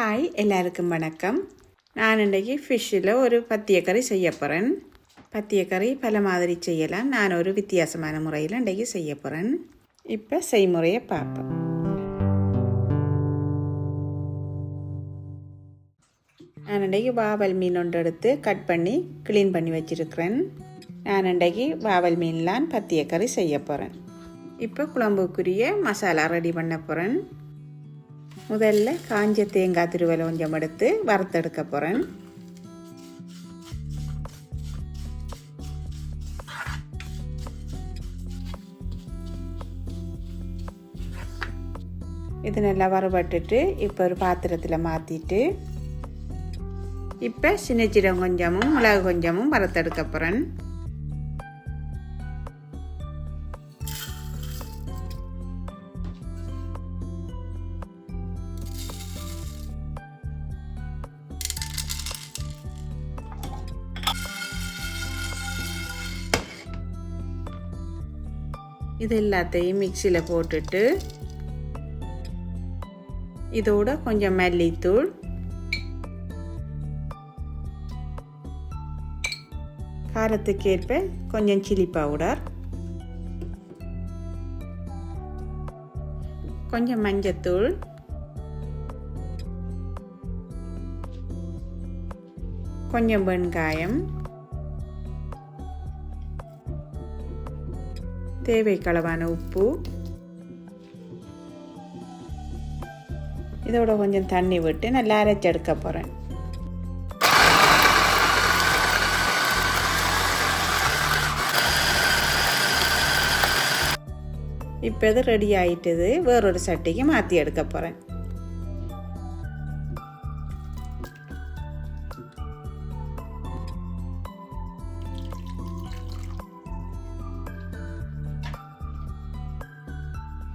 Hi எல்லாருக்கும் வணக்கம். நான் இன்றைக்கி ஃபிஷ்ஷில் ஒரு பத்தியக்கறி செய்ய போகிறேன் பத்தியக்கறி பல மாதிரி செய்யலாம். நான் ஒரு வித்தியாசமான முறையில் இன்றைக்கி செய்ய போகிறேன் இப்போ செய்முறையை பார்ப்போம். நான் இன்றைக்கி வாவல் மீன் ஒன்று எடுத்து கட் பண்ணி க்ளீன் பண்ணி வச்சுருக்கிறேன். நான் இன்றைக்கி வாவல் மீன்லாம் பத்தியக்கறி செய்ய போகிறேன் இப்போ குழம்புக்குரிய மசாலா ரெடி பண்ண போகிறேன் முதல்ல காஞ்ச தேங்காய் திருவலை கொஞ்சம் எடுத்து வறுத்தெடுக்க போகிறேன் இது நல்லா வறுபட்டுட்டு இப்போ ஒரு பாத்திரத்தில் மாற்றிட்டு இப்போ சின்ன சீரம் கொஞ்சமும் மிளகு கொஞ்சமும் வறுத்தெடுக்க போகிறேன் இது எல்லாத்தையும் மிக்சியில் போட்டுட்டு இதோட கொஞ்சம் மல்லித்தூள் காரத்துக்கேற்ப கொஞ்சம் சில்லி பவுடர் கொஞ்சம் மஞ்சத்தூள் கொஞ்சம் வெங்காயம் தேவைக்களவான உப்பு. இதோட கொஞ்சம் தண்ணி விட்டு நல்லா அரைச்செடுக்க போகிறேன் இப்போ இது ரெடி ஆயிட்டது. வேறொரு சட்டிக்கு மாற்றி எடுக்க போகிறேன்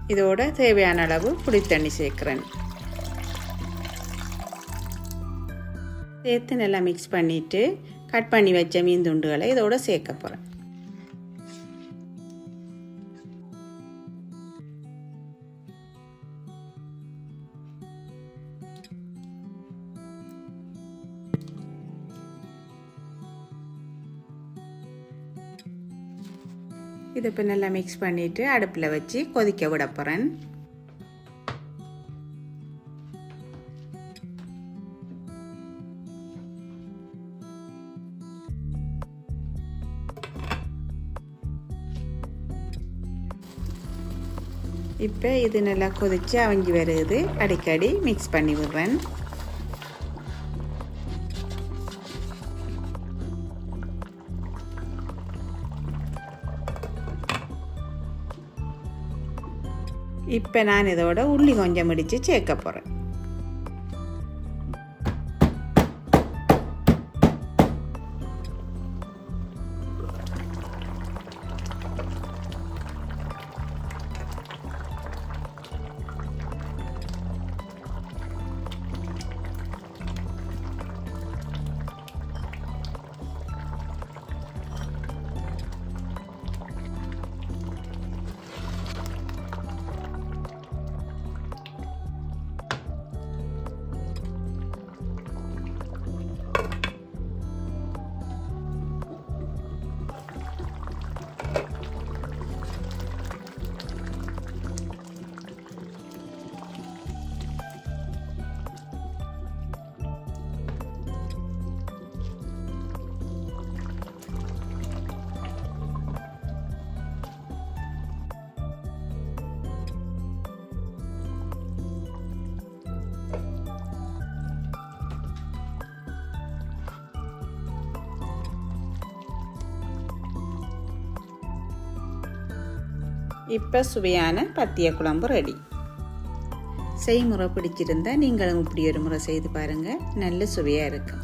இதோட தேவையான அளவு புளித்தண்ணி சேர்க்குறேன். சேர்த்து நல்லா மிக்ஸ் பண்ணிவிட்டு கட் பண்ணி வச்ச மீன் துண்டுகளை இதோட சேர்க்க போகிறேன் இதை இப்போ நல்லா மிக்ஸ் பண்ணிவிட்டு அடுப்பில் வச்சு கொதிக்க விட போகிறேன். இப்போ இது நல்லா கொதித்து அவங்கி வருது. அடிக்கடி மிக்ஸ் பண்ணி விடுறேன். இப்போ நான் இதோட உள்ளி கொஞ்சம் இடித்து சேர்க்க போகிறேன். இப்போ சுவையான பத்திய குழம்பு ரெடி செய்முறை பிடிச்சிருந்தா நீங்களும் இப்படி ஒரு முறை செய்து பாருங்கள் நல்ல சுவையாக இருக்கும்.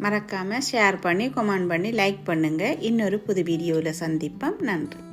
மறக்காமல் ஷேர் பண்ணி கமெண்ட் பண்ணி லைக் பண்ணுங்கள் இன்னொரு புது வீடியோவில் சந்திப்போம். நன்றி.